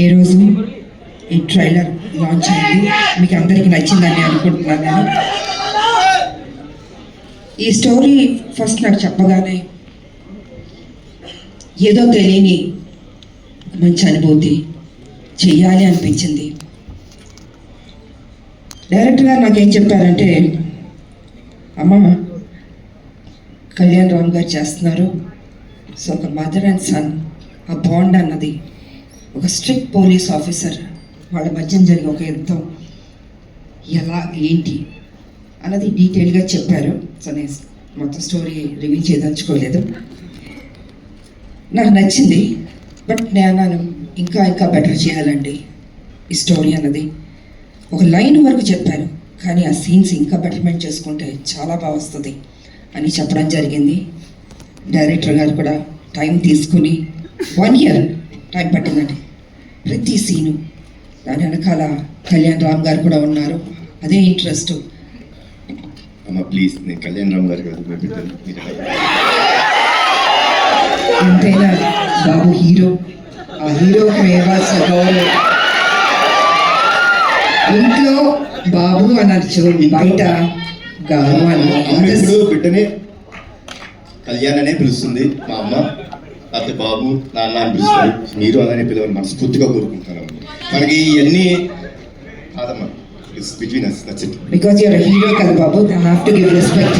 ఈరోజు ఈ trailer launch అయింది. మీకు అందరికీ నచ్చిందని అనుకుంటున్నాను. నేను ఈ స్టోరీ ఫస్ట్ నాకు చెప్పగానే ఏదో తెలియని మంచి అనుభూతి చెయ్యాలి అనిపించింది. డైరెక్టర్ గారు నాకేం చెప్పారంటే అమ్మ కళ్యాణ్ రామ్ గారు చేస్తున్నారు. సో ఒక మదర్ అండ్ సన్ ఆ బాండ్ అన్నది. ఒక స్ట్రిక్ట్ పోలీస్ ఆఫీసర్ వాళ్ళ మధ్య జరిగే ఒక యుద్ధం. ఎలా ఏంటి అన్నది డీటెయిల్గా చెప్పారు. సో నేను మొత్తం స్టోరీ రివీల్ చేయదలుచుకోలేదు. నాకు నచ్చింది. బట్ నేను ఇంకా ఇంకా బెటర్ చేయాలండి ఈ స్టోరీ అన్నది. ఒక లైన్ వరకు చెప్పారు. కానీ ఆ సీన్స్ ఇంకా బెటర్మెంట్ చేసుకుంటే చాలా బాగా వస్తుంది అని చెప్పడం జరిగింది. డైరెక్టర్ గారు కూడా టైం తీసుకుని వన్ ఇయర్ టైం పట్టిందండి. ప్రతి సీను దాని వెనకాల కళ్యాణ్ రామ్ గారు కూడా ఉన్నారు. అదే ఇంట్రెస్ట్. అమ్మ ప్లీజ్ నేను కళ్యాణ్ రామ్ గారు కాదు ఎంతైనా బాబు హీరో. ఆ హీరోకి వేయాల్సిన గౌరవం ఇంట్లో బాబు బయట అని. అమ్మ ఇప్పుడు బిడ్డని కళ్యాణ్ అనే పిలుస్తుంది మా అమ్మ. అతని బాబు నాన్న అని పిలుస్తుంది మీరు అలానే పిలవని మనస్ఫూర్తిగా కోరుకుంటున్నాను. మనకి ఇవన్నీ కాదమ్మా. It's between us that's it because your hero కదా బాబు. I have to give respect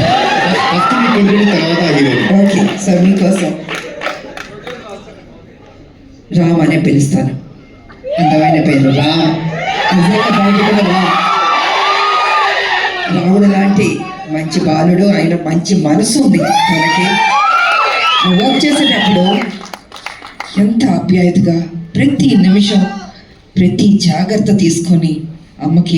first మీ బిడ్డని తర్వాత హీరో ఓకే సో మీకోసం. రామ్ అనే పిలుస్తాను. అందమైన పేరు రామ్ రాముడు లాంటి మంచి బాలుడు ఆయన మంచి మనసు ఉంది తనకి. వర్క్ చేసేటప్పుడు ఎంత ఆప్యాయతగా ప్రతి నిమిషం ప్రతి జాగ్రత్త తీసుకొని అమ్మకి